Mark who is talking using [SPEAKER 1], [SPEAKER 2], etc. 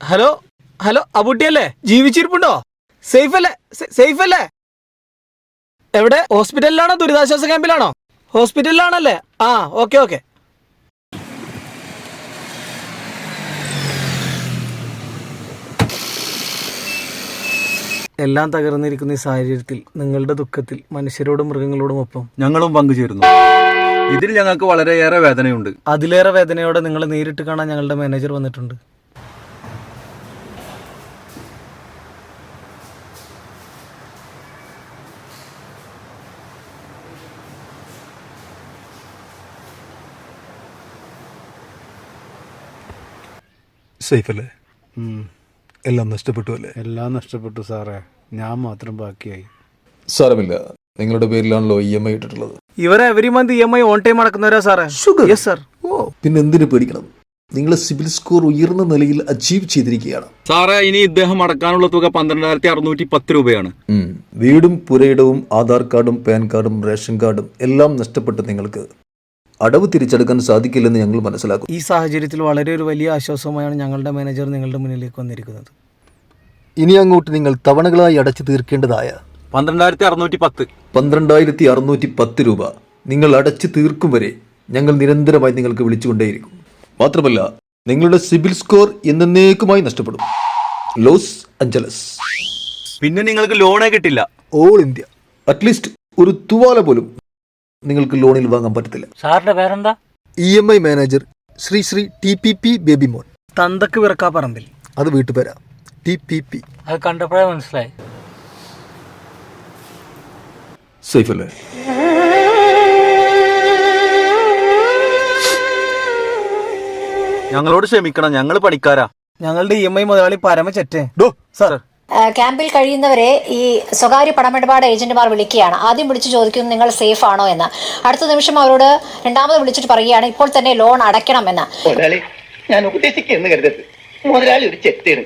[SPEAKER 1] Hello hello അബുട്ടിയല്ലേ? ജീവിച്ചിരിപ്പുണ്ടോ? Safe അല്ലേ സേഫ് അല്ലേ എവിടെ? ഹോസ്പിറ്റലിലാണോ ദുരിതാശ്വാസ ക്യാമ്പിലാണോ? ഹോസ്പിറ്റലിലാണല്ലേ? ആ ഓക്കെ ഓക്കെ. എല്ലാം തകർന്നിരിക്കുന്ന ഈ സാഹചര്യത്തിൽ നിങ്ങളുടെ ദുഃഖത്തിൽ മനുഷ്യരോടും മൃഗങ്ങളോടും ഒപ്പം
[SPEAKER 2] ഞങ്ങളും പങ്കുചേരുന്നു. ഇതിൽ ഞങ്ങൾക്ക് വളരെയേറെ വേദനയുണ്ട്.
[SPEAKER 1] അതിലേറെ വേദനയോടെ നിങ്ങളെ നേരിട്ട് കാണാൻ ഞങ്ങളുടെ മാനേജർ വന്നിട്ടുണ്ട്.
[SPEAKER 3] സേഫ് അല്ലേ എല്ലാം നഷ്ടപ്പെട്ടു അല്ലേ?
[SPEAKER 4] എല്ലാം നഷ്ടപ്പെട്ടു സാറേ. ഞാൻ മാത്രം ബാക്കിയായി.
[SPEAKER 5] സാരമില്ല. നിങ്ങളുടെ പേരിലാണല്ലോ ഇ എം ഐ ഇട്ടിട്ടുള്ളത്.
[SPEAKER 1] ഇവരെ every month E M I on time അടക്കുന്നവരാ സാറേ. യെസ് സാർ
[SPEAKER 5] ഓ പിന്നെ എന്തിനു പേടിക്കണം? നിങ്ങൾ സിവിൽ സ്കോർ ഉയർന്ന നിലയിൽ അച്ചീവ് ചെയ്തിരിക്കുകയാണ്.
[SPEAKER 2] സാറേ ഇനി ഇദ്ദേഹം അടക്കാനുള്ള തുക പന്ത്രണ്ടായിരത്തി അറുന്നൂറ്റി പത്ത് രൂപയാണ്.
[SPEAKER 5] വീടും പുരയിടവും ആധാർ കാർഡും പാൻ കാർഡും റേഷൻ കാർഡും എല്ലാം നഷ്ടപ്പെട്ട് നിങ്ങൾക്ക് അടവ് തിരിച്ചെടുക്കാൻ സാധിക്കില്ലെന്ന് ഞങ്ങൾ മനസ്സിലാക്കും
[SPEAKER 1] ഈ സാഹചര്യത്തിൽ വളരെ ഒരു വലിയ ആശ്വാസമായാണ് ഞങ്ങളുടെ മാനേജർ നിങ്ങളുടെ മുന്നിലേക്ക് വന്നിരിക്കുന്നത്.
[SPEAKER 3] ഇനി അങ്ങോട്ട് നിങ്ങൾ തവണകളായി അടച്ചു തീർക്കേണ്ടതായ
[SPEAKER 2] പന്ത്രണ്ടായിരത്തി അറുന്നൂറ്റി പത്ത്
[SPEAKER 5] പന്ത്രണ്ടായിരത്തി അറുന്നൂറ്റി പത്ത് രൂപ നിങ്ങൾ അടച്ചു തീർക്കും വരെ ഞങ്ങൾ നിരന്തരമായി നിങ്ങൾക്ക് വിളിച്ചുകൊണ്ടേയിരിക്കും. മാത്രമല്ല നിങ്ങളുടെ സിബിൽ സ്കോർ എന്നേക്കുമായി നഷ്ടപ്പെടും. Los Angeles.
[SPEAKER 2] പിന്നെ നിങ്ങൾക്ക് ലോണേ കിട്ടില്ല.
[SPEAKER 3] All India.
[SPEAKER 5] അറ്റ്ലീസ്റ്റ് ഒരു തുവാല പോലും നിങ്ങൾക്ക് ലോണിൽ വാങ്ങാൻ പറ്റത്തില്ല.
[SPEAKER 6] സാറിന്റെ പേരെന്താ?
[SPEAKER 3] E M I manager Shri Shri T P P Baby മോൻ
[SPEAKER 1] തന്തക്ക് വിറക്കാ പറമ്പിൽ
[SPEAKER 3] അത് വീട്ടുപേരാ ടി പി പി.
[SPEAKER 6] അത് കണ്ടപ്പോഴേ മനസ്സിലായി.
[SPEAKER 5] സേഫ് അല്ലേ?
[SPEAKER 2] ഞങ്ങളോട് ക്ഷമിക്കണം. ഞങ്ങൾ പണിക്കാരാ.
[SPEAKER 1] ഞങ്ങളുടെ ഇ എം ഐ മുതലാളി പരമചറ്റേ
[SPEAKER 3] ഡോ
[SPEAKER 1] സാർ.
[SPEAKER 7] ക്യാമ്പിൽ കഴിയുന്നവരെ ഈ സ്വകാര്യ പണമിടപാട് ഏജന്റുമാർ വിളിക്കുകയാണ്. ആദ്യം വിളിച്ച് ചോദിക്കുന്നു നിങ്ങൾ സേഫ് ആണോ എന്ന്. അടുത്ത നിമിഷം അവരോട് രണ്ടാമത് വിളിച്ചിട്ട് പറയുകയാണ് ഇപ്പോൾ തന്നെ ലോൺ അടയ്ക്കണം എന്ന്
[SPEAKER 8] ഞാൻ ഉപദേശിക്കുന്നു മുതലാളി ഒരു ചെത്തിയാണ്